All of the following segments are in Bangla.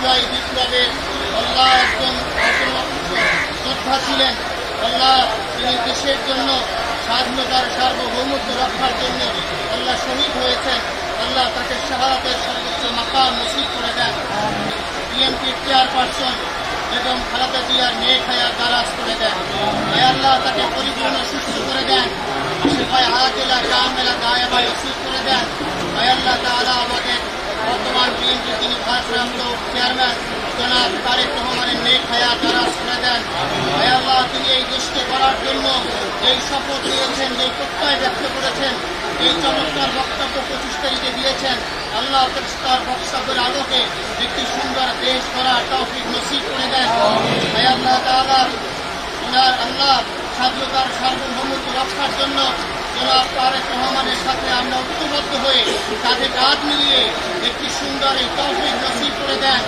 বিজয় বিপ্লবের আল্লাহ একজন যোদ্ধা ছিলেন। আল্লাহ তিনি দেশের জন্য স্বাধীনতার সার্বভৌমত্ব রক্ষার জন্য আল্লাহ শহীদ হয়েছেন। আল্লাহ তাকে শাহাদাতের সর্বোচ্চ মাকা নসিব করে দেন। বিএনপির চেয়ারপারসন এবং খালাদা জিয়ার মেয়ে খায়া দারাজ করে দেন। ভাই আল্লাহ তাকে পরিপূর্ণ সুস্থ করে দেন। আশেপাশে হাজেলা কামেলা গায়ে ভাই অসুস্থ করে দেন। আয়াল্লাহ তালা আমার বর্তমান বিএনপি তিনি ভারপ্রাপ্ত চেয়ারম্যান জনাব তারেক রহমানের নেক হায়াত দারাজ করে দেন। আয় আল্লাহ, তিনি এই দেশকে করার জন্য এই শপথ নিয়েছেন, যে প্রত্যয় ব্যক্ত করেছেন, এই চমৎকার বক্তব্য পঁচিশ তারিখে দিয়েছেন। আল্লাহ তার বক্তব্যের আলোকে একটি সুন্দর দেশ করার তৌফিক নসিব করে দেন। আয় আল্লাহ তাআলা ওনার আল্লাহ স্বাধীনতার সার্বভৌমত্ব রক্ষার জন্য জনাব তারেক রহমানের সাথে আমরা ঐক্যবদ্ধ হয়ে তাদের কাজ মিলিয়ে একটি সুন্দর এই তহবিল নসিব করে দেন।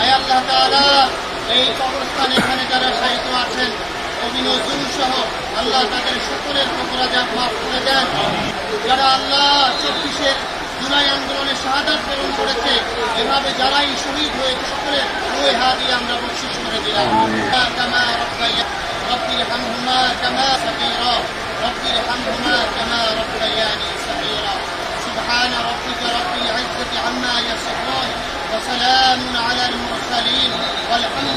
আয় আল্লাহ তালা এই কবরস্থান এখানে যারা সাহিত্য আছেন অভিনজুল সহ আল্লাহ তাদের সকলের অপরাজাত মাফ করে দেন। যারা আল্লাহ চব্বিশের জুলাই আন্দোলনে শাহাদাত প্রেরণ করেছে এভাবে যারাই শহীদ হয়ে সকলে সকলের হা দিয়ে আমরা বকশিস করে দিলাম। কামা রব্বাইয়া রব্বির হামহুমা কামা সাকিরা রব্বির হামহুমা কামা রব্বাইয়া Alejandro.